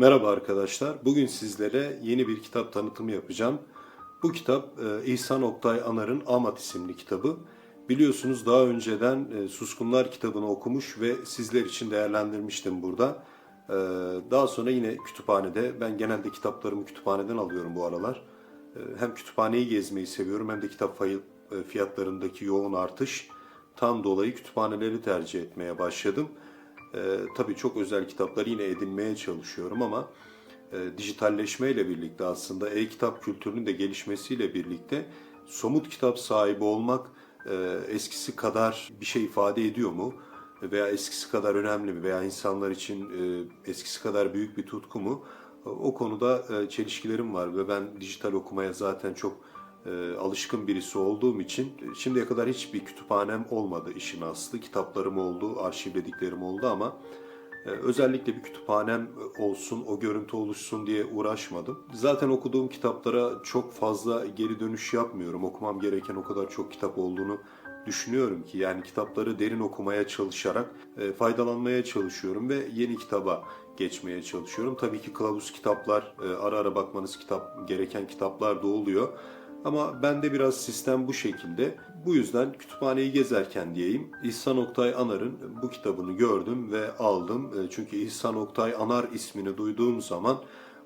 Merhaba arkadaşlar. Bugün sizlere yeni bir kitap tanıtımı yapacağım. Bu kitap e, İhsan Oktay Anar'ın Amat isimli kitabı. Biliyorsunuz daha önceden e, Suskunlar kitabını okumuş ve sizler için değerlendirmiştim burada. E, Daha sonra yine kütüphanede, ben genelde kitaplarımı kütüphaneden alıyorum bu aralar. Hem kütüphaneyi gezmeyi seviyorum hem de kitap fiyatlarındaki yoğun artış tam dolayı kütüphaneleri tercih etmeye başladım. Ee, tabii çok özel kitapları yine edinmeye çalışıyorum ama e, dijitalleşmeyle birlikte aslında e-kitap kültürünün de gelişmesiyle birlikte somut kitap sahibi olmak e, eskisi kadar bir şey ifade ediyor mu? Veya eskisi kadar önemli mi? Veya insanlar için e, eskisi kadar büyük bir tutku mu? O konuda e, çelişkilerim var ve ben dijital okumaya zaten çok e, alışkın birisi olduğum için e, şimdiye kadar hiçbir kütüphanem olmadı işin aslı. Kitaplarım oldu, arşivlediklerim oldu ama e, özellikle bir kütüphanem olsun, o görüntü oluşsun diye uğraşmadım. Zaten okuduğum kitaplara çok fazla geri dönüş yapmıyorum. Okumam gereken o kadar çok kitap olduğunu düşünüyorum ki yani kitapları derin okumaya çalışarak e, faydalanmaya çalışıyorum ve yeni kitaba geçmeye çalışıyorum. Tabii ki kılavuz kitaplar, e, ara ara bakmanız kitap gereken kitaplar da oluyor. Ama bende biraz sistem bu şekilde. Bu yüzden kütüphaneyi gezerken diyeyim İhsan Oktay Anar'ın bu kitabını gördüm ve aldım. E, Çünkü İhsan Oktay Anar ismini duyduğum zaman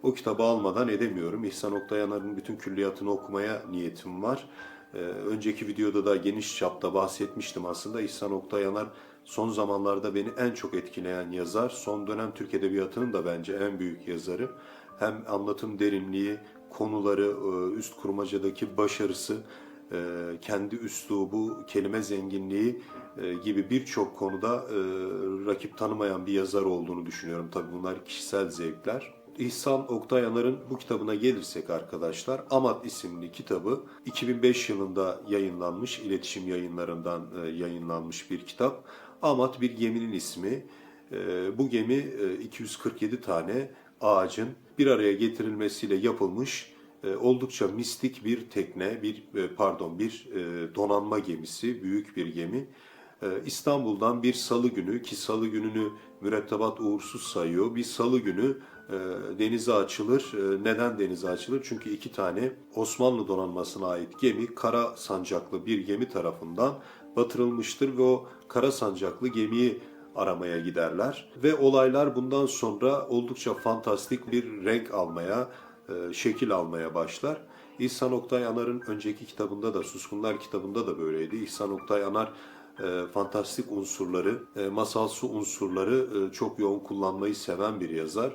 o kitabı almadan edemiyorum. İhsan Oktay Anar'ın bütün külliyatını okumaya niyetim var. Ee, Önceki videoda da geniş çapta bahsetmiştim aslında. İhsan Oktay Anar son zamanlarda beni en çok etkileyen yazar. Son dönem Türk Edebiyatı'nın da bence en büyük yazarı. Hem anlatım derinliği, konuları, e, üst kurmacadaki başarısı, e, kendi üslubu, kelime zenginliği e, gibi birçok konuda rakip tanımayan bir yazar olduğunu düşünüyorum. Tabii bunlar kişisel zevkler. İhsan Oktay Anar'ın bu kitabına gelirsek arkadaşlar, Amat isimli kitabı 2005 yılında yayınlanmış, iletişim yayınlarından yayınlanmış bir kitap. Amat bir geminin ismi. Bu gemi e, 247 tane ağacın bir araya getirilmesiyle yapılmış oldukça mistik bir tekne, bir e, pardon bir e, donanma gemisi, büyük bir gemi. E, İstanbul'dan bir salı günü ki salı gününü mürettebat uğursuz sayıyor. Bir salı günü e, denize açılır. E, Neden denize açılır? Çünkü iki tane Osmanlı donanmasına ait gemi kara sancaklı bir gemi tarafından batırılmıştır ve o kara sancaklı gemiyi aramaya giderler. Ve olaylar bundan sonra oldukça fantastik bir renk almaya, e, şekil almaya başlar. İhsan Oktay Anar'ın önceki kitabında da, Suskunlar kitabında da böyleydi. İhsan Oktay Anar e, fantastik unsurları, e, masalsı unsurları e, çok yoğun kullanmayı seven bir yazar.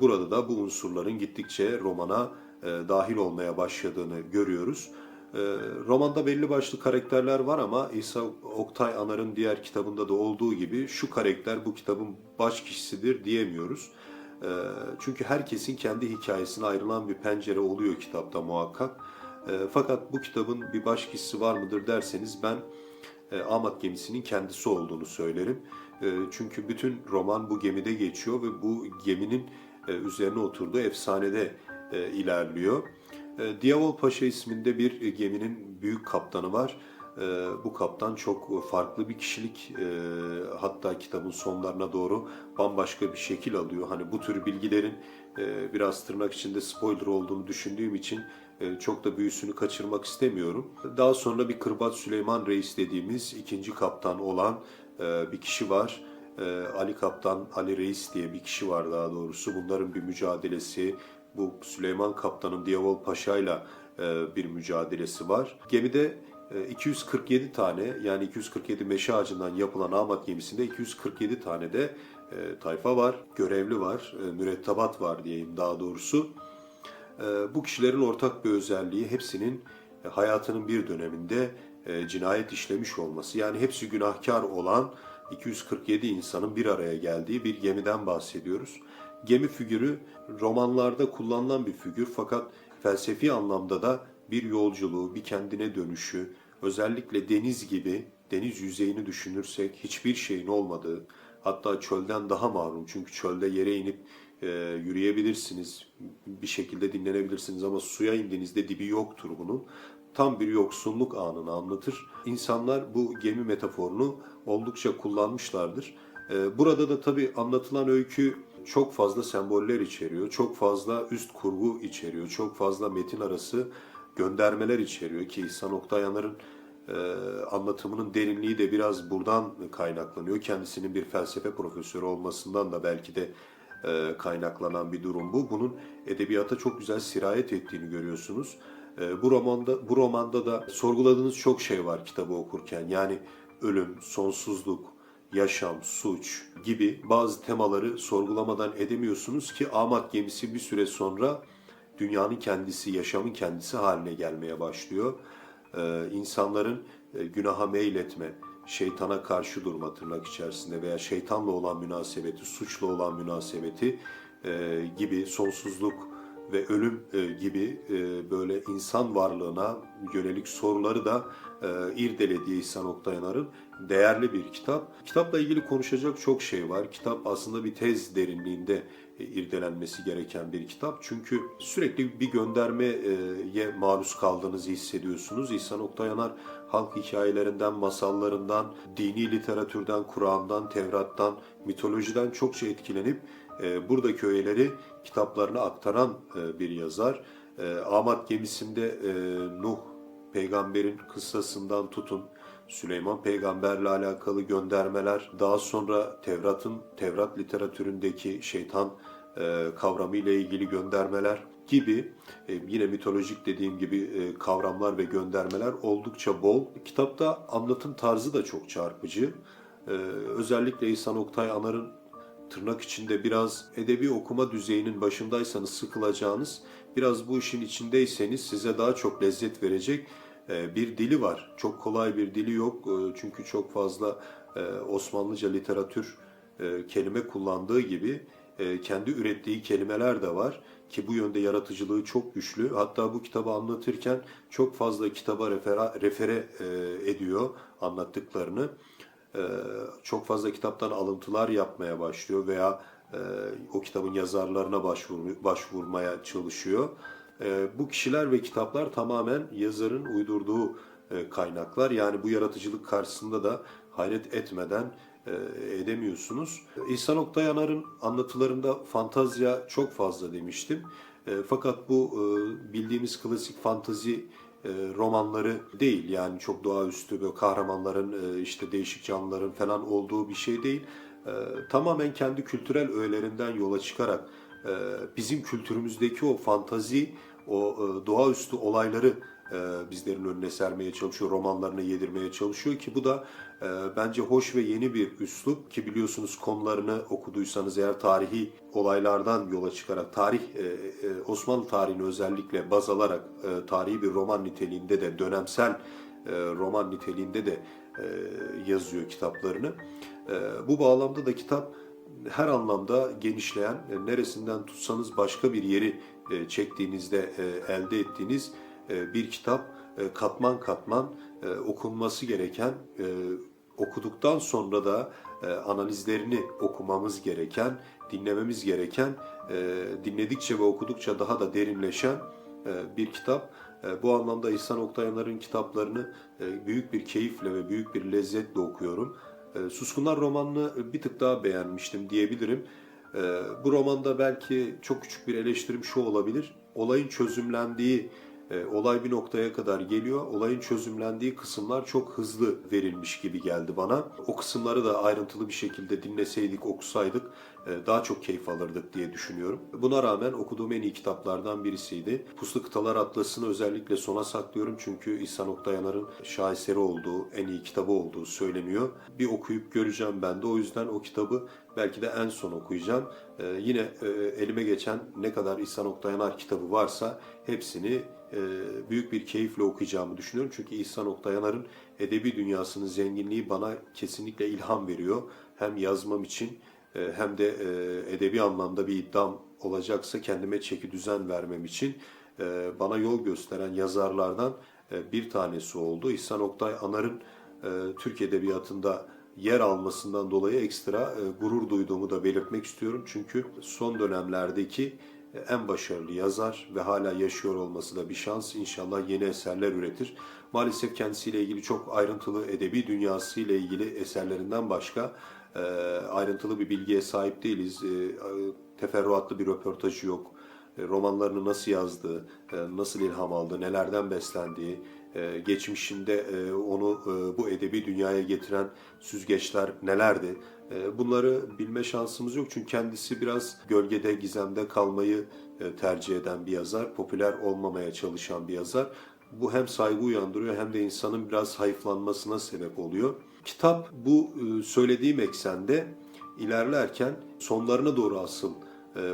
Burada da bu unsurların gittikçe romana dahil olmaya başladığını görüyoruz. E, romanda belli başlı karakterler var ama İsa Oktay Anar'ın diğer kitabında da olduğu gibi şu karakter bu kitabın baş kişisidir diyemiyoruz. E, çünkü herkesin kendi hikayesine ayrılan bir pencere oluyor kitapta muhakkak. E, fakat bu kitabın bir baş kişisi var mıdır derseniz ben e, Amat gemisinin kendisi olduğunu söylerim. E, Çünkü bütün roman bu gemide geçiyor ve bu geminin e, üzerine oturduğu efsanede e, ilerliyor. Diyavol Paşa isminde bir geminin büyük kaptanı var. E, Bu kaptan çok farklı bir kişilik. E, Hatta kitabın sonlarına doğru bambaşka bir şekil alıyor. Hani bu tür bilgilerin e, biraz tırnak içinde spoiler olduğunu düşündüğüm için e, çok da büyüsünü kaçırmak istemiyorum. Daha sonra bir Kırbat Süleyman Reis dediğimiz ikinci kaptan olan e, bir kişi var. E, Ali Kaptan, Ali Reis diye bir kişi var daha doğrusu. Bunların bir mücadelesi, bu Süleyman Kaptan'ın Diyavol Paşa'yla bir mücadelesi var. Gemide 247 tane yani 247 meşe ağacından yapılan Amat gemisinde 247 tane de e, tayfa var, görevli var, e, mürettebat var diyeyim daha doğrusu. E, Bu kişilerin ortak bir özelliği hepsinin hayatının bir döneminde cinayet işlemiş olması. Yani hepsi günahkar olan 247 insanın bir araya geldiği bir gemiden bahsediyoruz. Gemi figürü romanlarda kullanılan bir figür fakat felsefi anlamda da bir yolculuğu, bir kendine dönüşü, özellikle deniz gibi deniz yüzeyini düşünürsek hiçbir şeyin olmadığı, hatta çölden daha mahrum çünkü çölde yere inip e, yürüyebilirsiniz, bir şekilde dinlenebilirsiniz ama suya indiğinizde dibi yoktur bunun. Tam bir yoksunluk anını anlatır. İnsanlar bu gemi metaforunu oldukça kullanmışlardır. E, burada da tabii anlatılan öykü çok fazla semboller içeriyor, çok fazla üst kurgu içeriyor, çok fazla metin arası göndermeler içeriyor ki İhsan Oktay e, anlatımının derinliği de biraz buradan kaynaklanıyor. Kendisinin bir felsefe profesörü olmasından da belki de e, kaynaklanan bir durum bu. Bunun edebiyata çok güzel sirayet ettiğini görüyorsunuz. E, bu romanda bu romanda da sorguladığınız çok şey var kitabı okurken. Yani ölüm, sonsuzluk, yaşam, suç gibi bazı temaları sorgulamadan edemiyorsunuz ki Amat gemisi bir süre sonra dünyanın kendisi, yaşamın kendisi haline gelmeye başlıyor. Ee, insanların e, günaha meyletme, şeytana karşı durma tırnak içerisinde veya şeytanla olan münasebeti, suçla olan münasebeti e, gibi sonsuzluk ve ölüm e, gibi e, böyle insan varlığına yönelik soruları da e, irdelediği İhsan Oktayanar'ın değerli bir kitap. Kitapla ilgili konuşacak çok şey var. Kitap aslında bir tez derinliğinde irdelenmesi gereken bir kitap. Çünkü sürekli bir göndermeye maruz kaldığınızı hissediyorsunuz. İhsan Oktayanar halk hikayelerinden, masallarından, dini literatürden, Kur'an'dan, Tevrat'tan, mitolojiden çokça etkilenip e, buradaki öğeleri kitaplarına aktaran e, bir yazar. E, Amat gemisinde Nuh peygamberin kıssasından tutun Süleyman peygamberle alakalı göndermeler, daha sonra Tevrat'ın Tevrat literatüründeki şeytan e, kavramı ile ilgili göndermeler gibi e, yine mitolojik dediğim gibi e, kavramlar ve göndermeler oldukça bol. Kitapta anlatım tarzı da çok çarpıcı. E, özellikle İhsan Oktay Anar'ın tırnak içinde biraz edebi okuma düzeyinin başındaysanız sıkılacağınız, biraz bu işin içindeyseniz size daha çok lezzet verecek bir dili var. Çok kolay bir dili yok e, çünkü çok fazla e, Osmanlıca literatür kelime kullandığı gibi kendi ürettiği kelimeler de var ki bu yönde yaratıcılığı çok güçlü. Hatta bu kitabı anlatırken çok fazla kitaba refera, refere ediyor anlattıklarını. Çok fazla kitaptan alıntılar yapmaya başlıyor veya o kitabın yazarlarına başvur, başvurmaya çalışıyor. Bu kişiler ve kitaplar tamamen yazarın uydurduğu kaynaklar. Yani bu yaratıcılık karşısında da hayret etmeden edemiyorsunuz. İhsan Oktayanar'ın anlatılarında fantazya çok fazla demiştim. Fakat bu bildiğimiz klasik fantazi romanları değil. Yani çok doğaüstü böyle kahramanların işte değişik canlıların falan olduğu bir şey değil. Tamamen kendi kültürel öğelerinden yola çıkarak bizim kültürümüzdeki o fantazi, o doğaüstü olayları bizlerin önüne sermeye çalışıyor, romanlarına yedirmeye çalışıyor ki bu da bence hoş ve yeni bir üslup ki biliyorsunuz konularını okuduysanız eğer tarihi olaylardan yola çıkarak tarih Osmanlı tarihini özellikle baz alarak tarihi bir roman niteliğinde de dönemsel roman niteliğinde de yazıyor kitaplarını. Bu bağlamda da kitap her anlamda genişleyen, neresinden tutsanız başka bir yeri çektiğinizde elde ettiğiniz bir kitap. Katman katman okunması gereken, okuduktan sonra da analizlerini okumamız gereken, dinlememiz gereken, dinledikçe ve okudukça daha da derinleşen bir kitap. Bu anlamda İhsan Oktayanar'ın kitaplarını büyük bir keyifle ve büyük bir lezzetle okuyorum. Suskunlar romanını bir tık daha beğenmiştim diyebilirim. Bu romanda belki çok küçük bir eleştirim şu olabilir. Olayın çözümlendiği, olay bir noktaya kadar geliyor. Olayın çözümlendiği kısımlar çok hızlı verilmiş gibi geldi bana. O kısımları da ayrıntılı bir şekilde dinleseydik, okusaydık daha çok keyif alırdık diye düşünüyorum. Buna rağmen okuduğum en iyi kitaplardan birisiydi. Puslu Kıtalar Atlası'nı özellikle sona saklıyorum çünkü İhsan Oktayanar'ın şaheseri olduğu, en iyi kitabı olduğu söyleniyor. Bir okuyup göreceğim ben de o yüzden o kitabı belki de en son okuyacağım. Ee, yine e, elime geçen ne kadar İhsan Oktayanar kitabı varsa hepsini e, büyük bir keyifle okuyacağımı düşünüyorum. Çünkü İhsan Oktayanar'ın edebi dünyasının zenginliği bana kesinlikle ilham veriyor. Hem yazmam için e, hem de edebi anlamda bir iddiam olacaksa kendime çeki düzen vermem için bana yol gösteren yazarlardan bir tanesi oldu. İhsan Oktay Anar'ın Türk Edebiyatı'nda yer almasından dolayı ekstra gurur duyduğumu da belirtmek istiyorum. Çünkü son dönemlerdeki en başarılı yazar ve hala yaşıyor olması da bir şans. İnşallah yeni eserler üretir. Maalesef kendisiyle ilgili çok ayrıntılı edebi dünyası ile ilgili eserlerinden başka e, ayrıntılı bir bilgiye sahip değiliz. E, teferruatlı bir röportajı yok. E, romanlarını nasıl yazdığı, nasıl ilham aldığı, nelerden beslendiği, e, geçmişinde e, onu e, bu edebi dünyaya getiren süzgeçler nelerdi? Bunları bilme şansımız yok çünkü kendisi biraz gölgede, gizemde kalmayı tercih eden bir yazar, popüler olmamaya çalışan bir yazar. Bu hem saygı uyandırıyor hem de insanın biraz hayıflanmasına sebep oluyor. Kitap bu söylediğim eksende ilerlerken sonlarına doğru asıl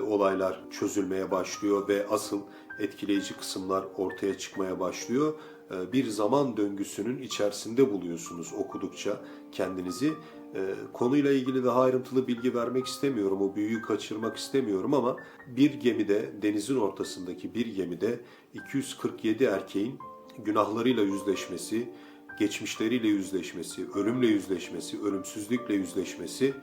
olaylar çözülmeye başlıyor ve asıl etkileyici kısımlar ortaya çıkmaya başlıyor. E, bir zaman döngüsünün içerisinde buluyorsunuz okudukça kendinizi. E, konuyla ilgili daha ayrıntılı bilgi vermek istemiyorum, o büyüyü kaçırmak istemiyorum ama bir gemide, denizin ortasındaki bir gemide 247 erkeğin günahlarıyla yüzleşmesi, geçmişleriyle yüzleşmesi, ölümle yüzleşmesi, ölümsüzlükle yüzleşmesi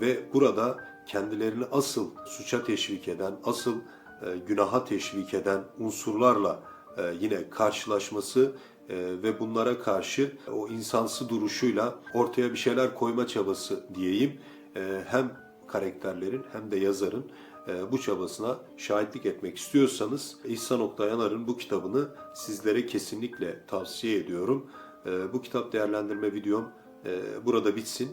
ve burada kendilerini asıl suça teşvik eden, asıl e, günaha teşvik eden unsurlarla yine karşılaşması e, ve bunlara karşı o insansı duruşuyla ortaya bir şeyler koyma çabası diyeyim. E, hem karakterlerin hem de yazarın e, bu çabasına şahitlik etmek istiyorsanız İhsan Oktay Yanar'ın bu kitabını sizlere kesinlikle tavsiye ediyorum. E, Bu kitap değerlendirme videom e, burada bitsin.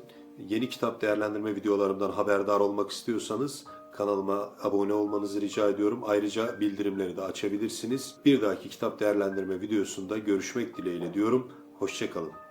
Yeni kitap değerlendirme videolarımdan haberdar olmak istiyorsanız kanalıma abone olmanızı rica ediyorum. Ayrıca bildirimleri de açabilirsiniz. Bir dahaki kitap değerlendirme videosunda görüşmek dileğiyle diyorum. Hoşçakalın.